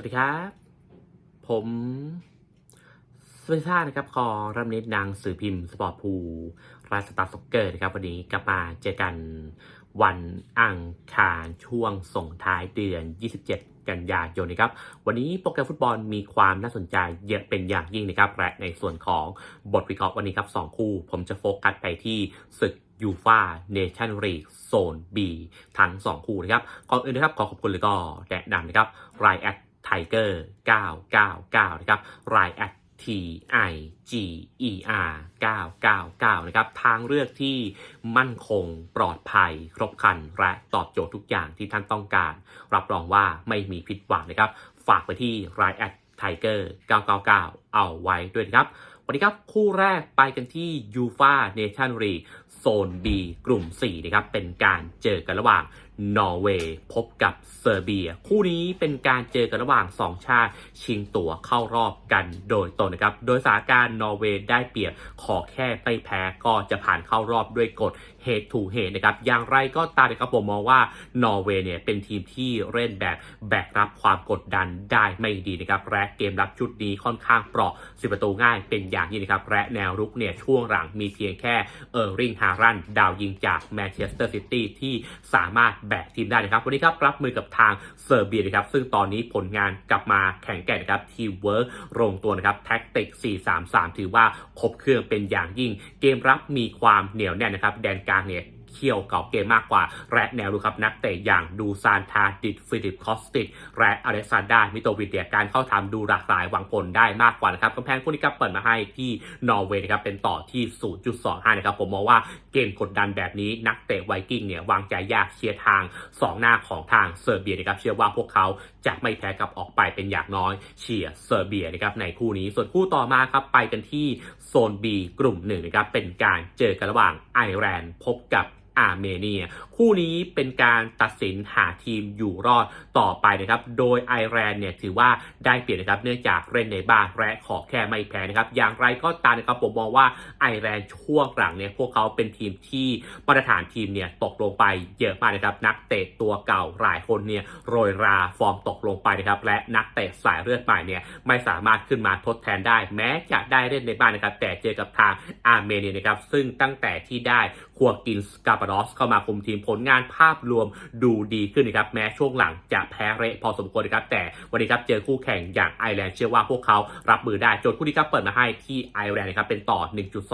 วัสดีครับ ผมสเปซ่านะครับคอรับนิดนางสื่อพิมพ์สปอร์ตพูรายสตาร์ซ็อกเกอร์นะครับ วันนี้กลับมาเจอกันวันอังคารช่วงส่งท้ายเดือน 27 กันยายนนะครับ วันนี้โปรแกรมฟุตบอลมีความน่าสนใจเยอะเป็นอย่างยิ่งนะครับ และในส่วนของบทวิเคราะห์วันนี้ครับ2คู่ ผมจะโฟกัสไปที่ศึกยูฟาเนชั่นลีกโซน B ทั้ง 2 คู่นะครับก่อนอื่นนะครับ ขอขอบคุณเลยก็แนะนำนะครับรายแอด ไทเกอร์999นะครับรายแอด T I G E R 999นะครับทางเลือกที่มั่นคงปลอดภัย ครบครัน และตอบโจทย์ทุกอย่างที่ท่านต้องการ รับรองว่าไม่มีผิดหวังนะครับ ฝากไปที่รายแอดไทเกอร์999 เอาไว้ด้วยนะครับวันนี้ครับ คู่แรกไปกันที่ยูฟาเนชั่นรีโซน B กลุ่ม 4 นะครับ เป็นการเจอกันระหว่าง นอร์เวย์พบกับเซอร์เบีย คู่นี้เป็นการเจอกันระหว่าง 2 ชาติชิงตั๋วเข้ารอบกันโดยตรงนะครับ โดยสถานการณ์นอร์เวย์ได้เปรียบขอแค่ไม่แพ้ก็จะผ่านเข้ารอบด้วยกฎ head to head นะครับ อย่างไรก็ตามนะครับผมมองว่านอร์เวย์เนี่ยเป็นทีมที่เล่นแบบแบกรับความกดดันได้ไม่ดีนะครับและเกมรับชุดนี้ค่อนข้างเปราะสิประตูง่ายเป็นอย่างยิ่งนะครับและแนวรุกเนี่ยช่วงหลังมีเพียงแค่เออร์ริงฮารันดาวยิงจากแมนเชสเตอร์ซิตี้ที่สามารถแบกทีมได้นะครับวันนี้ครับรับมือกับทางเซอร์เบียนะครับซึ่งตอนนี้ผลงานกลับมาแข่งแกร่งนะครับทีมเวิร์กลงตัวนะครับแท็กติก 4-3-3 ถือว่าครบเครื่องเป็นอย่างยิ่ง เกมรับมีความเหนียวแน่นนะครับแดนกลางเนี่ย เขี่ยวเก่าเกมมากกว่า และแนวรุกครับนักเตะอย่างดูซานทาดิดฟิลิปคอสติกและอเล็กซานดามิโตวิเดียการเข้าทำดูหลากหลายหวังผลได้มากกว่านะครับกำแพงคู่นี้ครับเปิดมาให้ที่นอร์เวย์นะครับเป็นต่อที่ 0.25 นะครับผมมองว่าเกมกดดันแบบนี้นักเตะไวกิ้งเนี่ยวางใจยากเชียร์ทาง 2 หน้าของทางเซอร์เบียนะครับเชื่อว่าพวกเขาจะไม่แพ้กับออกไปเป็นอย่างน้อยเชียร์เซอร์เบียนะครับในคู่นี้ส่วนคู่ต่อมาครับไปกันที่โซน B กลุ่มหนึ่งนะครับเป็นการเจอกันระหว่างไอร์แลนด์พบกับ อาร์เมเนีย คู่นี้เป็นการตัดสินหาทีมอยู่รอดต่อไปนะครับ โดยไอร์แลนด์เนี่ยถือว่าได้เปรียบนะครับเนื่องจากเล่นในบ้านและขอแค่ไม่แพ้นะครับ อย่างไรก็ตามนะครับผมมองว่าไอร์แลนด์ช่วงหลังเนี่ยพวกเขาเป็นทีมที่มาตรฐานทีมเนี่ยตกลงไปเยอะมากนะครับ นักเตะตัวเก่าหลายคนเนี่ยโรยราฟอร์มตกลงไปนะครับและนักเตะสายเลือดใหม่เนี่ยไม่สามารถขึ้นมาทดแทนได้ แม้จะได้เล่นในบ้านนะครับ แต่เจอกับทางอาร์เมเนียนะครับซึ่งตั้งแต่ที่ได้ ครัวกินสกาปารอสเข้ามาคุมทีมผลงานภาพรวมดูดีขึ้นนะครับแม้ช่วงหลังจะแพ้เละพอสมควรนะครับแต่วันนี้ครับเจอคู่แข่งอย่างไอร์แลนด์เชื่อว่าพวกเขารับมือได้โจทย์คู่นี้ครับเปิดมาให้ที่ไอร์แลนด์นะครับเป็นต่อ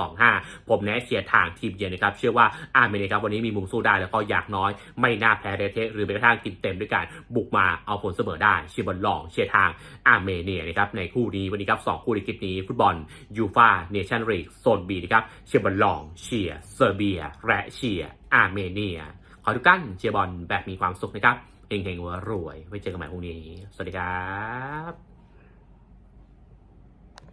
1.25 ผมแนะเชียร์ทางทีมเยือนนะครับเชื่อว่าอาร์เมเนียครับวันนี้มีมุมสู้ได้แล้วก็อยากน้อย ไม่น่าแพ้เละเทะหรือแม้กระทั่งกินเต็มด้วยการบุกมาเอาผลเสมอได้เชียร์บอลลองเชียร์ทางอาร์เมเนียนะครับในคู่นี้วันนี้ครับสองคู่ในคลิปนี้ฟุตบอลยูฟาเนชั่นลีกโซนบีนะครับเชียร์บอลลองเชียร์เซอร์เบียและเชียร์อาร์เมเนีย ขอทุกท่านเชียร์บอลแบบมีความสุขนะครับเฮงๆหัวรวยไว้เจอกันใหม่พรุ่งนี้ สวัสดีครับ